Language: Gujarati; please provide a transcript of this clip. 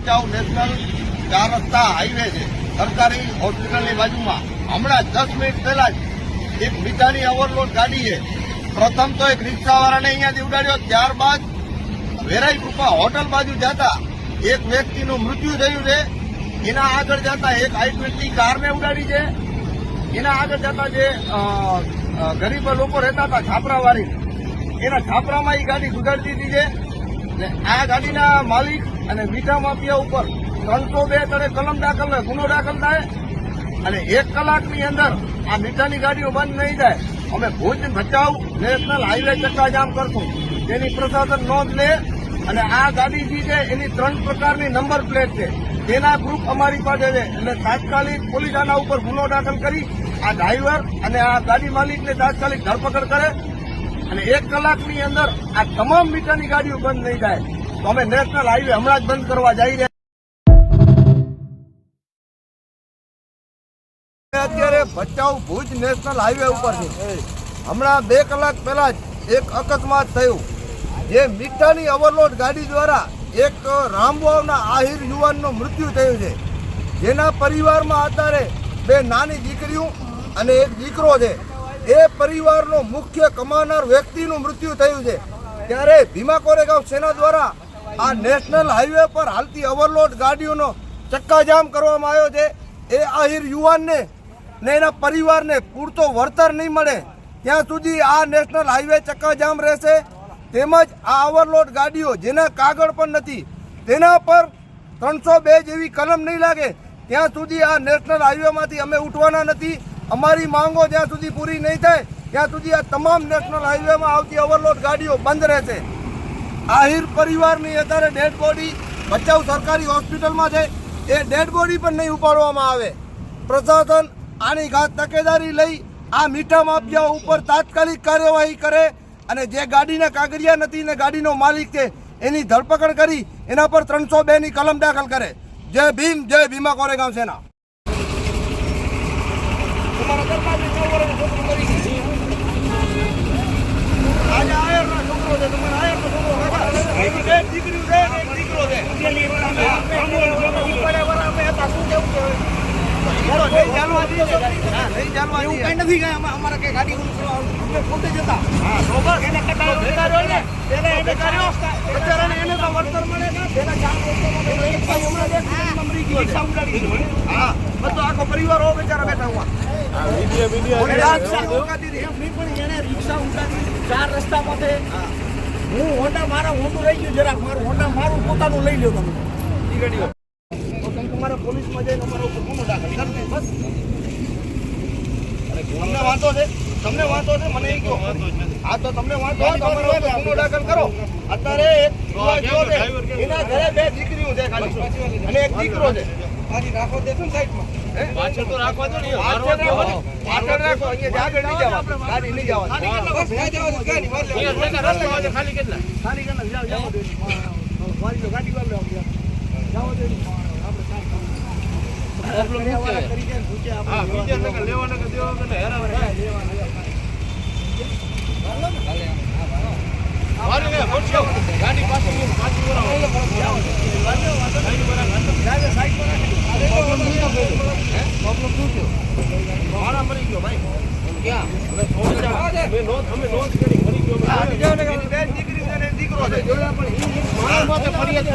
ભચાઉ નેશનલ ચાર રસ્તા હાઈવે છે. સરકારી હોસ્પિટલની બાજુમાં. હમણાં દસ મિનિટ પહેલા જ એક મીઠાની ઓવરલોડ ગાડી છે પ્રથમ તો એક રિક્ષાવાળાને અહીંયાથી ઉડાડ્યો. ત્યારબાદ વેરાઈ કૃપા હોટલ બાજુ જતા એક વ્યક્તિનું મૃત્યુ થયું છે. એના આગળ જતા એક આઈ કારને ઉડાડી છે. એના આગળ જતા જે ગરીબ લોકો રહેતા હતા છાપરાવાળી એના છાપરામાં એ ગાડી સુધારી દીધી છે. આ ગાડીના માલિક અને મીઠા માફિયા ઉપર ત્રણસો બે તળે કલમ દાખલ ગુનો દાખલ થાય. અને એક કલાકની અંદર આ મીઠાની ગાડીઓ બંધ નહીં થાય અમે ભુજ ભચાઉ નેશનલ હાઈવે ચક્કાજામ કરશું. તેની પ્રશાસન નોંધ લે અને આ ગાડી જે છે, એની ત્રણ પ્રકારની નંબર પ્લેટ છે. તેના ગ્રુપ અમારી પાસે છે. એટલે તાત્કાલિક પોલીસ આના ઉપર ગુનો દાખલ કરી, આ ડ્રાઈવર અને આ ગાડી માલિકને તાત્કાલિક ધરપકડ કરે. અને એક કલાકની અંદર આ તમામ મીટરની ગાડીઓ બંધ નહીં થાય તો અમે નેશનલ હાઈવે હમણાં જ બંધ કરવા જઈ રહ્યા અત્યારે ભચાઉ ભુજ નેશનલ હાઈવે ઉપર હમણાં બે કલાક પહેલા જ એક અકસ્માત થયું. જે મીઠાની ઓવરલોડ ગાડી દ્વારા એક રામવાવના આહિર યુવાનનું મૃત્યુ થયું છે. જેના પરિવારમાં અત્યારે બે નાની દીકરીઓ અને એક દીકરો છે. એ પરિવારનો મુખ્ય કમાનાર વ્યક્તિનું મૃત્યુ થયું છે. ત્યારે ભીમા કોરેગાંવ સેના દ્વારા આ નેશનલ હાઈવે પર હાલતી ઓવરલોડ ગાડીઓનો ચક્કાજામ કરવામાં આવ્યો છે. એ આહિર યુવાનને ને એના પરિવારને પૂરતો વળતર નહીં મળે. ત્યાં સુધી આ નેશનલ હાઈવે ચક્કાજામ રહેશે. તેમજ આ ઓવરલોડ ગાડીઓ જેના કાગળ પણ નથી, તેના પર ત્રણસો બે જેવી કલમ નહીં લાગે. ત્યાં સુધી આ નેશનલ હાઈવેમાંથી અમે ઉઠવાના નથી. અમારી માંગો જ્યાં સુધી પૂરી નહીં થાય, ત્યાં સુધી આ તમામ નેશનલ હાઈવેમાં આવતી ઓવરલોડ ગાડીઓ બંધ રહેશે. આહિર પરિવારની અત્યારે ડેડ બોડી ભચાઉ સરકારી હોસ્પિટલમાં છે. એ ડેડ બોડી પણ નહીં ઉપાડવામાં આવે. પ્રશાસન આની ઘાત તકેદારી લઈ આ મીઠા માફિયા ઉપર તાત્કાલિક કાર્યવાહી કરે અને જે ગાડીના કાગળિયા નથી ને ગાડીનો માલિક છે, એની ધરપકડ કરી એના પર ત્રણસો બેની કલમ દાખલ કરે. જય ભીમ, જય ભીમા કોરેગાંવ સેના આજે આયરનો છોકરો છે તમારે આયરનો છોકરો કાકા. એક દીકરી છે ને એક દીકરો છે બોલો, નહીં જાણવા દઈએ ને ગાડી. હા, નહીં જાણવા દઈએ. હા, તો બસ. તો બેકારો ને, તેને એને કર્યો. બચારાને એને તો વળતર મળે ને. તેના જાણ એનો એક ભાઈ હમણાં જ એક મરી ગયો છે. હા, બધો આખો પરિવાર હો બેચારા બેઠા હુઆ. રિક્ષા ઉકાતી ચાર રસ્તા રસ્તામાંથી હું. હોન્ડા મારા હોન્ડું રહી ગયું જરાક. મારું હોન્ડા મારું પોતાનું લઈ લ્યો તમે ઈ ગાડીઓ. તો તમે તમારા પોલીસમાં જઈને અમારા ઉપર ગુનો દાખલ કરી દે, બસ. તમને વાંધો છે તમને વાંધો છે મને એ કહો. હા તો તમને વાંધો હોય તો ઉપર ગુનો દાખલ કરો. અત્યારે એક છે એના ઘરે બે દીકરીઓ છે ખાલી. અને એક દીકરો છે. હે? પાછળ તો રાખવા દો ને પાછળ રાખો. પાછળ રાખો. અહીંયા આગળ નહીં જવાનું. ગાડી નહીં જવાની. અહીંયા રસ્તા છે ખાલી કેટલા? સારી ગણના જાઓ જાઓ દે. વાળી લો, ગાડી વાળી આપણે. હા બીજા લેવા દેવા હેરાન થાય. ગાડી પાછળ. મારા મરી ગયો ભાઈ. અમે નોંધ અમે નોંધ કરી મરી ગયો અમે. દીકરી છે દીકરો છે. મારા માથે ફરિયાદ